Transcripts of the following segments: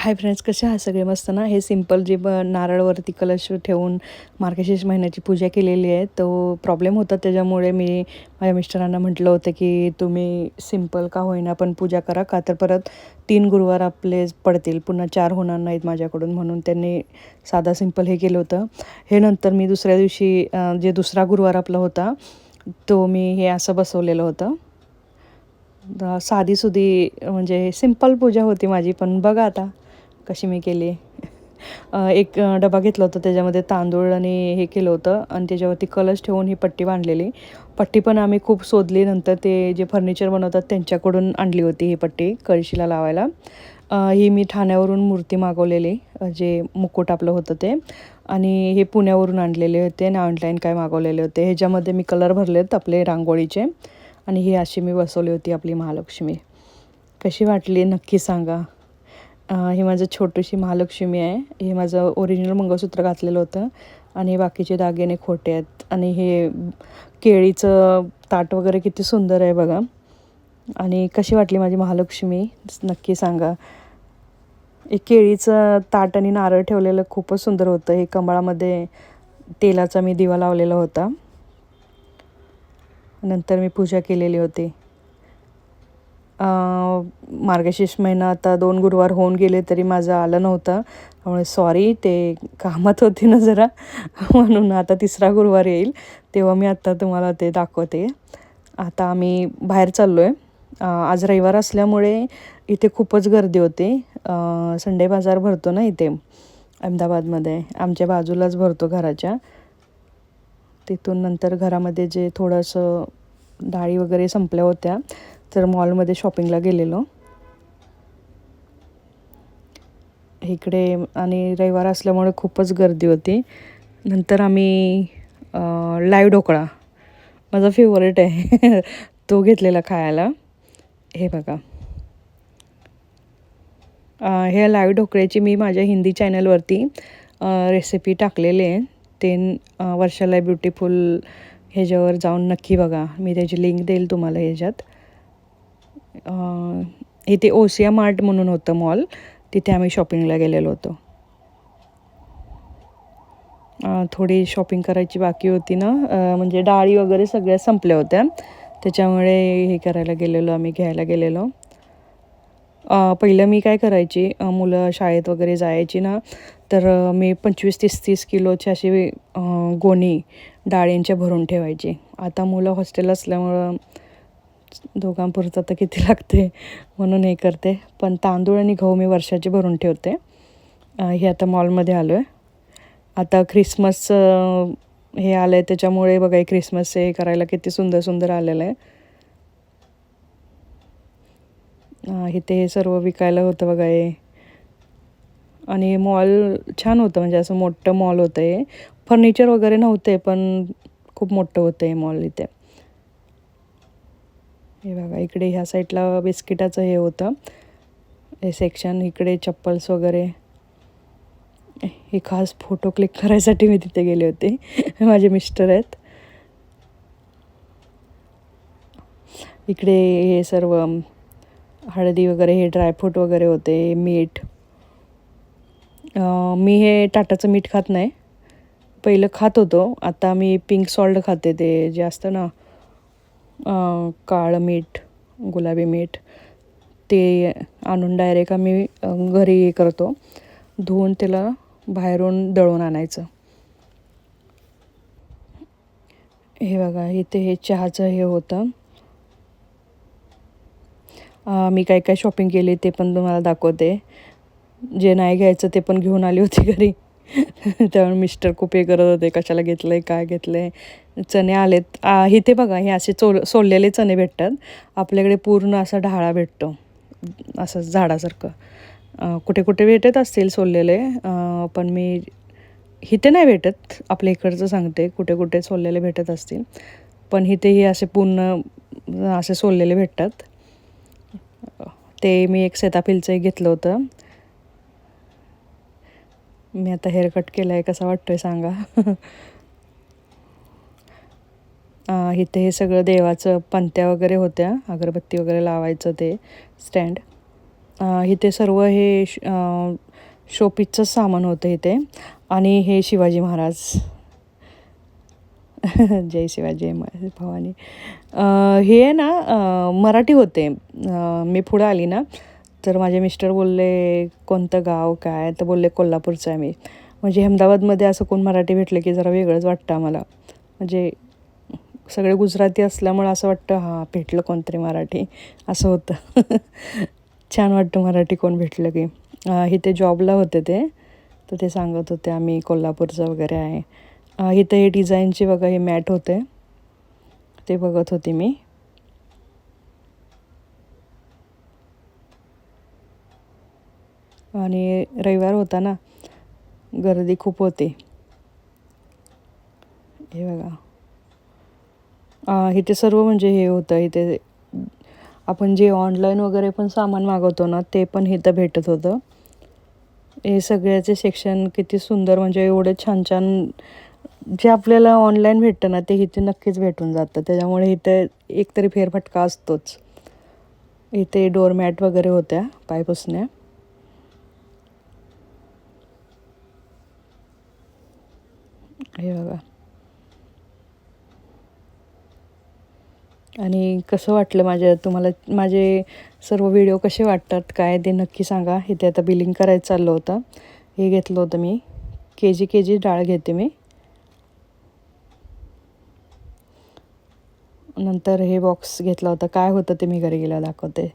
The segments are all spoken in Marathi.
हाय फ्रेंड्स कसे आहात? सगळे मस्त ना? हे सिंपल जे ब नारळवरती कलश ठेवून मार्गशीर्ष महिन्याची पूजा केलेली आहे तो प्रॉब्लेम होता. त्याच्यामुळे मी माझ्या मिस्टरांना म्हटलं होतं की तुम्ही सिंपल का होईना पण पूजा करा. का तर परत तीन गुरुवार आपले पडतील. पुन्हा चार होणार नाहीत माझ्याकडून म्हणून त्यांनी साधा सिंपल हे केलं होतं. हे नंतर मी दुसऱ्या दिवशी जे दुसरा गुरुवार आपला होता तो मी हे असं बसवलेलं होतं. साधीसुधी म्हणजे सिंपल पूजा होती माझी पण बघा आता. कशी मी केली? एक डबा घेतला होता त्याच्यामध्ये तांदूळ आणि हे केलं होतं आणि त्याच्यावरती कलश ठेवून ही पट्टी बांधलेली. पट्टी पण आम्ही खूप शोधली नंतर ते जे फर्निचर बनवतात त्यांच्याकडून आणली होती ही पट्टी कळशीला लावायला. ही मी ठाण्यावरून मूर्ती मागवलेली जे मुकुट आपलं होतं ते. आणि हे पुण्यावरून आणलेले होते आणि ऑनलाईन काय मागवलेले होते. ह्याच्यामध्ये मी कलर भरलेत आपले रांगोळीचे आणि ही अशी मी बसवली होती आपली महालक्ष्मी. कशी वाटली? नक्की सांगा. ही माझं छोटीशी महालक्ष्मी आहे. हे माझं ओरिजिनल मंगळसूत्र घातलेलं होतं. आणि बाकीचे दागिने खोटे आहेत. आणि हे केळीचं ताट वगैरे किती सुंदर आहे बघा. आणि कशी वाटली माझी महालक्ष्मी? नक्की सांगा. एक केळीचं ताट आणि नारळ ठेवलेलं खूपच सुंदर होतं. हे कमळामध्ये तेलाचा मी दिवा लावलेला होता. नंतर मी पूजा केलेली होती. मार्गशीर्ष महिना आता दोन गुरुवार होऊन गेले तरी माझं आलं नव्हतं. त्यामुळे सॉरी ते कामात होते ना जरा. म्हणून आता तिसरा गुरुवार येईल. तेव्हा मी आत्ता तुम्हाला ते दाखवते. आता आम्ही बाहेर चाललो आहे आज रविवार असल्यामुळे इथे खूपच गर्दी होती. संडे बाजार भरतो ना इथे अहमदाबादमध्ये. आमच्या बाजूलाच भरतो घराच्या. तिथून नंतर घरामध्ये जे थोडंसं डाळी वगैरे संपल्या होत्या. तर मॉलमध्ये शॉपिंगला गेलेलो. इकडे आणि रविवार असल्यामुळे खूपच गर्दी होती. नंतर आम्ही लाईव्ह ढोकळा माझा फेवरेट आहे. तो घेतलेला खायला. हे बघा. हे लाईव्ह ढोकळ्याची मी माझ्या हिंदी चॅनलवरती रेसिपी टाकलेली आहे. ते वर्षाला ब्युटिफुल ह्याच्यावर जाऊन नक्की बघा. मी त्याची लिंक देईल तुम्हाला ह्याच्यात. इथे ओसिया मार्ट म्हणून होतं मॉल. तिथे आम्ही शॉपिंगला गेलेलो होतो. थोडी शॉपिंग करायची बाकी होती ना. म्हणजे डाळी वगैरे सगळ्या संपल्या होत्या. त्याच्यामुळे हे करायला गेलेलो आम्ही घ्यायला गेलेलो. पहिलं मी काय करायची मुलं शाळेत वगैरे जायची ना तर मी पंचवीस तीस तीस किलोची अशी गोणी डाळींच्या भरून ठेवायची. आता मुलं हॉस्टेल असल्यामुळं दोघांपुरतं तर किती लागते म्हणून हे करते. पण तांदूळ आणि गहू मी वर्षाचे भरून ठेवते. हे आता मॉलमध्ये आलो आहे आता ख्रिसमस हे आलं आहे त्याच्यामुळे बघा हे ख्रिसमस हे करायला किती सुंदर सुंदर आलेलं आहे. इथे हे सर्व विकायला होतं बघा हे. आणि मॉल छान होतं म्हणजे असं मोठं मॉल होतं हे. फर्निचर वगैरे नव्हते पण खूप मोठं होतं हे मॉल इथे. हे बघा इकडे ह्या साईडला बिस्किटाचं हे होतं. हे सेक्शन इकडे चप्पल्स वगैरे. हे खास फोटो क्लिक करायसाठी मी तिथे गेले होते. माझे मिस्टर आहेत. इकडे हे सर्व हळदी वगैरे हे ड्रायफ्रूट वगैरे होते मीठ. मी हे टाटाचं मीठ खात नाही. पहिलं खात होतो. आता मी पिंक सॉल्ट खाते ते जे असतं ना काळं मीठ गुलाबी मीठ ते आणून डायरेक्ट आम्ही घरी हे करतो. धुवून त्याला बाहेरून दळून आणायचं. हे बघा इथे हे चहाचं हे होतं. मी काय काय शॉपिंग केली ते पण तुम्हाला दाखवते. जे नाही घ्यायचं ते पण घेऊन आली होती घरी. त्यामुळे मिस्टर खूप हे करत होते कशाला घेतलं आहे काय घेतलं आहे चणे आलेत. इथे बघा हे असे चोल सोललेले चणे भेटतात. आपल्याकडे पूर्ण असा ढाळा भेटतो. असं झाडासारखं. कुठे कुठे भेटत असतील सोललेले पण मी इथे नाही भेटत. आपल्या इकडचं सांगते कुठे कुठे सोललेले भेटत असतील. पण इथेही असे पूर्ण असे सोललेले भेटतात. ते मी एक सेताफिलचं एक घेतलं होतं. मी आता हेअर कट केला आहे कसा वाटतो आहे सांगा इथे हे सगळं देवाचं पंत्या वगैरे होत्या अगरबत्ती वगैरे लावायचं ते स्टँड इथे सर्व हे श शोपीसचं सामान होतं इथे. आणि हे शिवाजी महाराज. जय शिवाजी भवानी. हे आहे ना मराठी होते. मी पुढं आली ना तर माझे मिस्टर बोलले कोणतं गाव काय? तर बोलले कोल्हापूरचं आहे मी. म्हणजे अहमदाबादमध्ये असं कोण मराठी भेटलं की जरा वेगळंच वाटतं आम्हाला. म्हणजे सगळे गुजराती असल्यामुळं असं वाटतं हां भेटलं कोणतरी मराठी. असं होतं. छान वाटतं मराठी कोण भेटलं की. इथे जॉबला होते ते. तर ते सांगत होते आम्ही कोल्हापूरचं वगैरे आहे. इथे इथं हे डिझाईनचे बघा हे मॅट होते. ते बघत होते मी. आणि रविवार होता ना गर्दी खूप होती. हे बघा. इथे सर्व म्हणजे हे होतं इथे आपण जे ऑनलाईन वगैरे पण सामान मागवतो ना ते पण इथं भेटत होतं. हे सगळ्याचे सेक्शन किती सुंदर म्हणजे एवढे छान छान जे आपल्याला ऑनलाईन भेटतं ना ते इथे नक्कीच भेटून जातं. त्याच्यामुळे इथे एकतरी फेरफटका असतोच. इथे डोरमॅट वगैरे होत्या पायपुसण्या. हे बघा. आणि कसं वाटलं माझ्या तुम्हाला माझे सर्व व्हिडिओ कसे वाटतात? काय ते नक्की सांगा. इथे आता बिलिंग करायचं चाललं होतं. हे घेतलं होतं मी. के जी के जी डाळ घेते मी. नंतर हे बॉक्स घेतला होता. काय होतं ते मी घरी गेल्यावर दाखवते.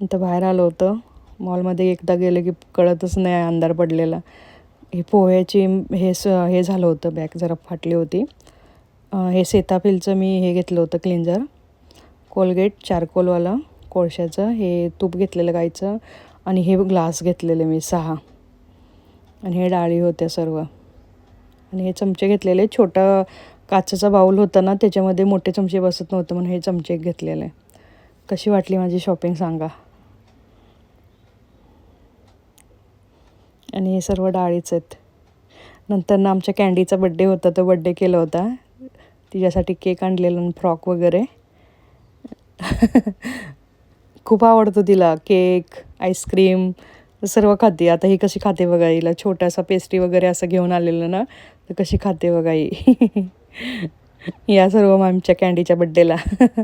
नंतर बाहेर आलं होतं. मॉलमध्ये एकदा गेलं की कळतच नाही अंधार पडलेला. हे पोह्याची हे स हे झालं होतं बॅग जरा फाटली होती. हे सेताफिलचं मी हे घेतलं होतं क्लिन्झर कोलगेट चारकोलवालं कोळशाचं हे तूप घेतलेलं गाईचं आणि हे ग्लास घेतलेले मी सहा. आणि हे डाळी होत्या सर्व. आणि हे चमचे घेतलेले छोटं काचेचा बाऊल होता ना त्याच्यामध्ये मोठे चमचे बसत नव्हतं म्हणून हे चमचे एक घेतलेले. कशी वाटली माझी शॉपिंग सांगा. आणि हे सर्व डाळीच आहेत. नंतर ना आमच्या कॅन्डीचा बड्डे होता तो बड्डे केला होता. तिच्यासाठी केक आणलेला आणि फ्रॉक वगैरे. खूप आवडतो तिला केक आईस्क्रीम सर्व खाते. आता ही कशी खाते बघा हिला छोटासा पेस्ट्री वगैरे असं घेऊन आलेलं ना तर कशी खाते बघा ही. या सर्व आमच्या कॅन्डीच्या बड्डेला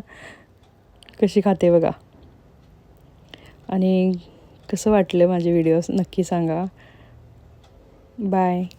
कशी खाते बघा. आणि कसं वाटलं माझे व्हिडिओज नक्की सांगा. Bye.